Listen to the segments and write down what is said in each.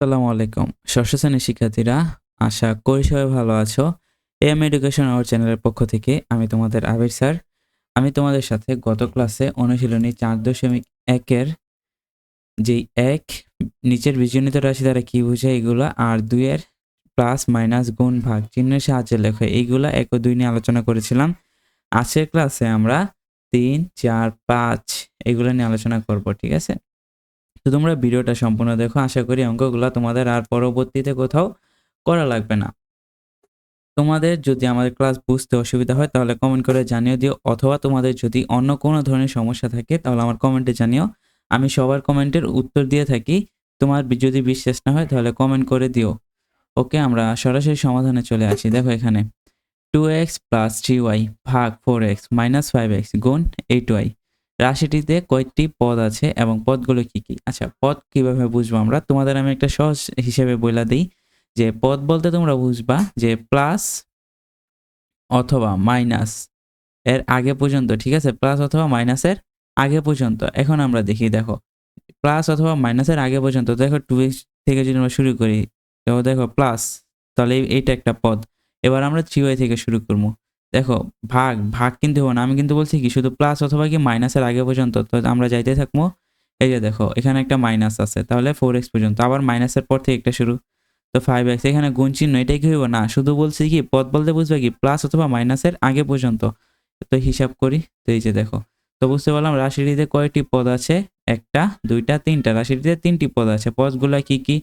আসসালামু আলাইকুম। ষষ্ঠ শ্রেণির শিক্ষার্থীরা, আশা করি সবাই ভালো আছো। এম এডুকেশন আওয়ার চ্যানেলের পক্ষ থেকে আমি তোমাদের আবির স্যার। আমি তোমাদের সাথে গত ক্লাসে অনুশীলনী চার দশমিক একের যেই এক, নিচের বীজগণিত রাশি দ্বারা কী বোঝায় এগুলো, আর দুইয়ের প্লাস মাইনাস গুণ ভাগ চিহ্নের সাহায্যে লেখো। এইগুলা এক ও দুই নিয়ে আলোচনা করেছিলাম। আজকের ক্লাসে আমরা তিন, চার, পাঁচ, এগুলো নিয়ে আলোচনা করব, ঠিক আছে? তো তোমরা ভিডিওটা সম্পূর্ণ দেখো। আশা করি অঙ্কগুলো তোমাদের আর পরবর্তীতে কোথাও করা লাগবে না। তোমাদের যদি আমাদের ক্লাস বুঝতে অসুবিধা হয়, তাহলে কমেন্ট করে জানিয়ে দিও। অথবা তোমাদের যদি অন্য কোনো ধরনের সমস্যা থাকে, তাহলে আমার কমেন্টে জানিও। আমি সবার কমেন্টের উত্তর দিয়ে থাকি। তোমার যদি বিশ্বাস না হয়, তাহলে কমেন্ট করে দিও। ওকে, আমরা সরাসরি সমাধানে চলে আসি। দেখো এখানে। Two x plus three y ভাগ four x minus five x গুণ এইট ওয়াই রাশিটিতে কয়েকটি পদ আছে এবং পদগুলো কি কি? আচ্ছা পদ কীভাবে বুঝব আমরা? তোমাদের আমি একটা সহজ হিসেবে বলে দিই যে পদ বলতে তোমরা বুঝবা যে প্লাস অথবা মাইনাস এর আগে পর্যন্ত, ঠিক আছে? প্লাস অথবা মাইনাসের আগে পর্যন্ত। এখন আমরা দেখি, দেখো, প্লাস অথবা মাইনাসের আগে পর্যন্ত, দেখো টু থেকে যদি আমরা শুরু করি, তো দেখো প্লাস, তাহলে এই- এইটা একটা পদ। এবার আমরা থ্রি ওয়াই থেকে শুরু করব। দেখো, ভাগ ভাগ কিন্তু হব না। আমি কিন্তু বলছি কি, শুধু প্লাস অথবা কি মাইনাসের আগে পর্যন্ত, তো আমরা যাইতে থাকব। এই যে দেখো, এখানে একটা মাইনাস আছে, তাহলে ফোর এক্স পর্যন্ত। আবার মাইনাসের পর থেকে একটা শুরু। তো ফাইভ এক্স এখানে গুণ চিহ্ন, এটাই কি হইব? না, শুধু বলছি কি, পদ বলতে বুঝবে কি প্লাস অথবা মাইনাসের আগে পর্যন্ত। তো হিসাব করি, তো এই যে দেখো, তো বুঝতে পারলাম রাশিটিতে কয়টি পদ আছে? একটা, দুইটা, তিনটা। রাশিটিতে তিনটি পদ আছে। পদগুলা কি কি?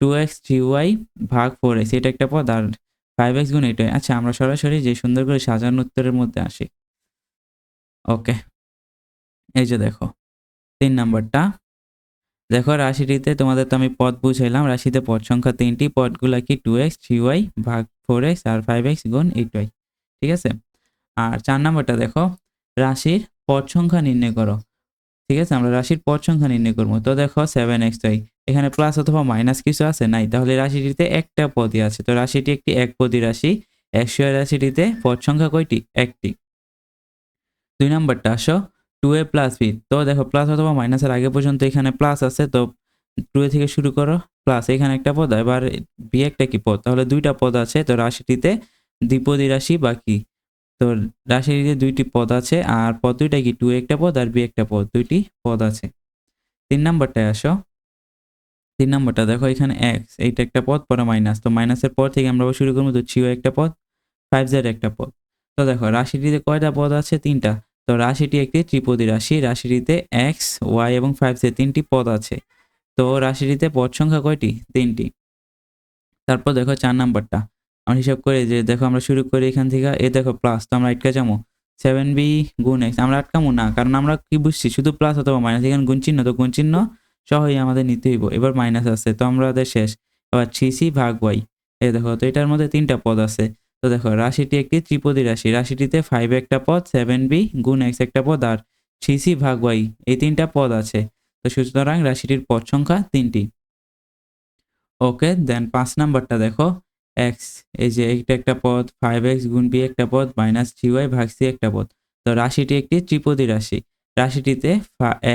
টু এক্স থ্রি ওয়াই ভাগ ফোর এক্স এটা একটা পদ। আর ফাইভ এক্স গুণ এইটাই আচ্ছা আমরা সরাসরি যে সুন্দর করে সাজানো উত্তরের মধ্যে আসি। ওকে এই যে দেখো, তিন নাম্বারটা। দেখো, রাশিটিতে তোমাদের তো আমি পদ বুঝাইলাম, রাশিতে পদ সংখ্যা তিনটি, পদগুলো কি টু এক্স থ্রি ওয়াই ভাগ ফোর এক্স আর ফাইভ এক্স গুণ এইট ওয়াই ঠিক আছে? আর চার নাম্বারটা দেখো, রাশির পদ সংখ্যা নির্ণয় করো। ঠিক আছে? আমরা রাশির পদ সংখ্যা নির্ণয় করব। তো দেখো সেভেন এক্স ওয়াই এখানে প্লাস অথবা মাইনাস কিছু আছে? নাই। তাহলে রাশিটিতে একটা পদই আছে। তো রাশিটি একটি এক পদী রাশি। একশো রাশিটিতে পদ সংখ্যা কয়টি? একটি। দুই নাম্বারটা, আসো। টু এ প্লাস বি তো দেখো প্লাস অথবা মাইনাসের আগে পর্যন্ত এখানে প্লাস আছে। তো টু এ থেকে শুরু করো। প্লাস এখানে একটা পদ, এবার বি একটা কি পদ? তাহলে দুইটা পদ আছে। তো রাশিটিতে দ্বিপদী রাশি বাকি। তো রাশিটিতে দুইটি পদ আছে। আর পদ দুইটা কি? টু একটা পদ আর বি একটা পদ। দুইটি পদ আছে। তিন নাম্বারটায় আসো। তিন নাম্বারটা দেখো, এখানে এক্স এইটা একটা পদ, পরে মাইনাস তো মাইনাসের পর থেকে আমরা শুরু করব তো ছিও একটা পদ ফাইভ জেড একটা পদ। তো দেখো, রাশিটিতে কয়টা পদ আছে? তিনটা। তো রাশিটি একটি ত্রিপদী রাশি, রাশিটিতে এক্স ওয়াই এবং ফাইভ জেড তিনটি পদ আছে। তো রাশিটিতে পদ সংখ্যা কয়টি? তিনটি। তারপর দেখো চার নাম্বারটা। আমরা হিসাব করি যে, দেখো আমরা শুরু করি এখান থেকে, এ দেখো প্লাস তো আমরা আটকা যাব। সেভেন বি গুণ এক্স আমরা আটকামো না, কারণ আমরা কি বুঝছি? শুধু প্লাস অথবা মাইনাস এখানে গুণ চিহ্ন, তো গুণ চিহ্ন সহই আমাদের নিতে হইব। এবার মাইনাস আছে, তো আমাদের শেষ। এবার থ্রি সি ভাগ ওয়াই এই দেখো, তো এটার মধ্যে তিনটা পদ আছে। তো দেখো, রাশিটি একটি ত্রিপদী রাশি। রাশিটিতে ফাইভ একটা পদ সেভেন বি গুণ এক্স একটা পদ, আর থ্রি সি ভাগ ওয়াই এই তিনটা পদ আছে। তো সুতরাং রাশিটির পদ সংখ্যা তিনটি। ওকে দেন পাঁচ নাম্বারটা দেখো। এক্স এই যে এইটা একটা পদ ফাইভ এক্স গুণ বি একটা পদ মাইনাস থ্রি ওয়াই ভাগ সি একটা পদ। তো রাশিটি একটি ত্রিপদী রাশি। রাশিটিতে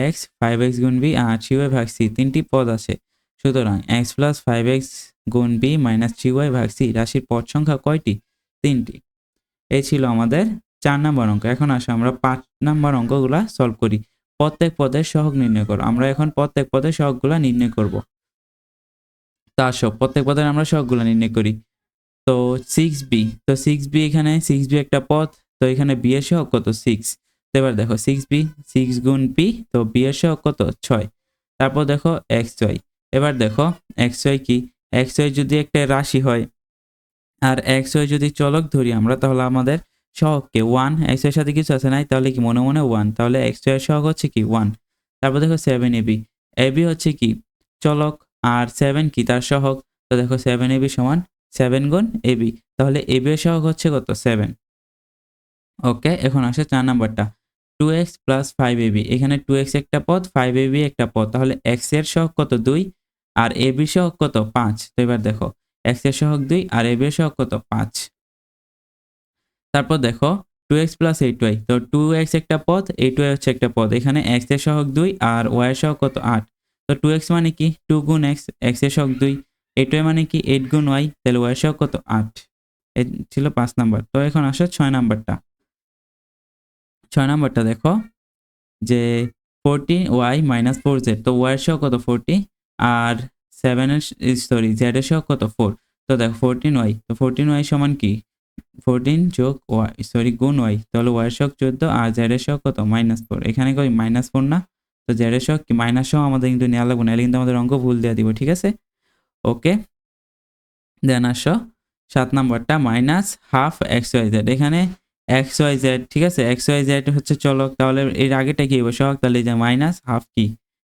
এক্স ফাইভ এক্স গুণ বি আর থ্রি ওয়াই ভাগ সি তিনটি পদ আছে। সুতরাং এক্স প্লাস ফাইভ এক্স গুণ বি মাইনাস থ্রি ওয়াই ভাগ সি রাশির পদ সংখ্যা কয়টি? তিনটি। এই ছিল আমাদের চার নম্বর অঙ্ক। এখন আসো, আমরা পাঁচ নম্বর অঙ্কগুলা সলভ করি। প্রত্যেক পদের সহগ নির্ণয় করো। আমরা এখন প্রত্যেক পদের সহগগুলা নির্ণয় করব। তা আসো, প্রত্যেক পদের আমরা সহগগুলা নির্ণয় করি। তো সিক্স বি তো সিক্স বি এখানে সিক্স বি একটা পদ, তো এখানে বি এর সহগ কত? সিক্স এবার দেখো সিক্স বি সিক্স গুণ পি তো বি এর সহগ কত? ছয়। তারপর দেখো এক্স ওয়াই এবার দেখো এক্স ওয়াই কি? এক্স ওয়াই যদি একটা রাশি হয়, আর এক্স ওয়াই যদি চলক ধরি আমরা, তাহলে আমাদের সহগকে ওয়ান এক্স ওয়াই সাথে কিছু আছে নাই? তাহলে কি মনে মনে ওয়ান তাহলে এক্স ওয়াই সহগ হচ্ছে কি? ওয়ান তারপর দেখো সেভেন এবি এবি হচ্ছে কি? চলক। আর সেভেন কি? তার সহগ। তো দেখো সেভেন এবি সমান সেভেন গুণ এবি তাহলে এবি এর সহগ হচ্ছে কত? সেভেন ওকে, এখন আসে চার নাম্বারটা। Two x plus five a b এখানে টু এক্স একটা পদ ফাইভ এবি একটা পদ, তাহলে এক্সের সহগ কত? দুই, আর এবি সহগ কত? পাঁচ। তো এবার দেখো এক্সের সহগ দুই, আর এবি এর সহগ কত? পাঁচ। তারপর দেখো two x plus eight y তো টু এক্স একটা পদ এইট ওয়াই হচ্ছে একটা পদ, এখানে এক্সের সহগ দুই, আর ওয়াই এর সহগ কত? আট। তো টু এক্স মানে কি? টু গুণ এক্স এক্সের শখ দুই এইট ওয়াই মানে কি? এইট গুণ ওয়াই তাহলে ওয়াই শখ কত? আট। এ ছিল পাঁচ নাম্বার। তো এখন আসো ছয় নাম্বারটা। ছয় নাম্বারটা দেখো, যে forty y minus four z তো ওয়াই শখ কত ফোরটি আর সেভেনের সরি জেডের শখ কত ফোর তো দেখো ফোরটিন ওয়াই তো ফোরটিন ওয়াই সমান কি? ফোরটিন যোগ ওয়াই সরি গুণ ওয়াই তাহলে ওয়াই শখ চোদ্দ, আর জেডের শখ কত? মাইনাস ফোর এখানে কই মাইনাস ফোর না? তো জেডের শখ কি? মাইনাস সহ আমাদের কিন্তু নেওয়া লাগবে না কিন্তু আমাদের অঙ্ক ভুল দেওয়া দিব, ঠিক আছে? ওকে দেন আসো, সাত নাম্বারটা minus half x y z এখানে এক্স ওয়াই জেড, ঠিক আছে? এক্স ওয়াই জেড হচ্ছে চলক। তাহলে এর আগেটা কি সহগ তাহলে যে মাইনাস হাফ কি?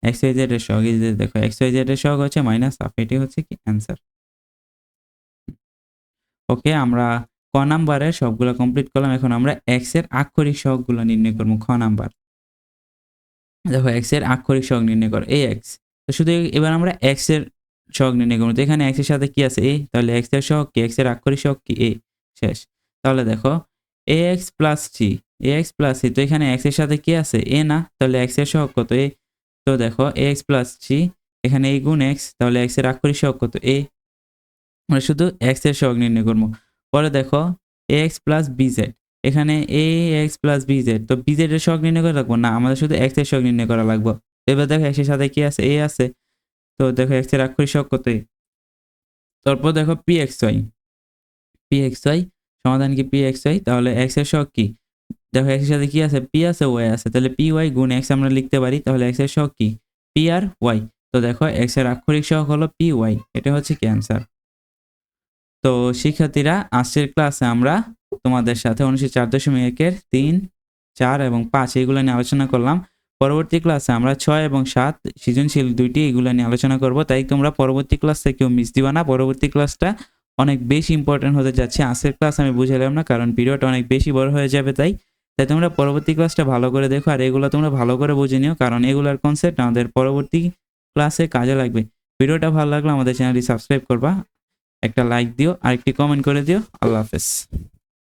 এক্স ওয়াই জেড এর সহগ এই যে দেখো, এক্স ওয়াই জেড এর সহগ হচ্ছে মাইনাস হাফ এটি হচ্ছে কি? অ্যান্সার ওকে আমরা ক নাম্বারের সবগুলো কমপ্লিট করলাম। এখন আমরা এক্সের আক্ষরিক সহগগুলো নির্ণয় করব, খ নাম্বার। দেখো এক্সের আক্ষরিক সহগ নির্ণয় করো, এই এক্স তো শুধু এবার আমরা এক্সের সহগ নির্ণয় করব। তো এখানে এক্সের সাথে কি আছে? এ তাহলে এক্সের সহগ কি? এক্সের আক্ষরিক সহগ কি? এ শেষ। তাহলে দেখো a x plus c a x plus c তো এখানে এক্সের সাথে কি আছে? এ না, তাহলে এক্সের সহগ কত? এ তো দেখো এ এক্স প্লাস সি এখানে এ গুণ এক্স তাহলে এক্সের আক্ষরিক সহগ কত? এ আমরা শুধু এক্সের সহগ নির্ণয় করব। পরে দেখো a x plus b z এখানে a x plus b z তো বি জেড এর সহগ নির্ণয় করে রাখব? না, আমাদের শুধু এক্সের সহগ নির্ণয় করা লাগবে। এবার দেখো এক্সের সাথে কি আছে? এ আছে, তো দেখো এক্সের আক্ষরিক সহগ কত? এ তারপর দেখো p x y p x y সমাধান কি পি এক্স ওয়াই তাহলে এক্সের সহগ কি? দেখো এক্সের সাথে কি আছে? পি আছে ওয়াই আছে। তাহলে পি ওয়াই গুণ এক্স আমরা লিখতে পারি। তাহলে এক্সের সহগ কি? পি আর ওয়াই তো দেখো এক্সের আক্ষরিক সহগ হলো পি ওয়াই এটা হচ্ছে কি অ্যান্সার তো শিক্ষার্থীরা, আজকের ক্লাসে আমরা তোমাদের সাথে উনিশশো চার দশমিক একের তিন, চার এবং পাঁচ এইগুলো নিয়ে আলোচনা করলাম। পরবর্তী ক্লাসে আমরা ছয় এবং সাত, সৃজনশীল দুইটি এগুলো নিয়ে আলোচনা করব। তাই তোমরা পরবর্তী ক্লাস থেকেও মিস দিবা না। পরবর্তী ক্লাসটা অনেক বেশি ইম্পর্টেন্ট হতে যাচ্ছে। আজকের ক্লাস আমি বুঝালাম না, কারণ ভিডিওটা অনেক বেশি বড় হয়ে যাবে তাই। তাই তোমরা পরবর্তী ক্লাসটা ভালো করে দেখো, আর এগুলো তোমরা ভালো করে বুঝে নিও, কারণ এগুলোর কনসেপ্ট আমাদের পরবর্তী ক্লাসে কাজে লাগবে। ভিডিওটা ভালো লাগলে আমাদের চ্যানেলটি সাবস্ক্রাইব করবা, একটা লাইক দিও আর একটি কমেন্ট করে দিও। আল্লাহ হাফেজ।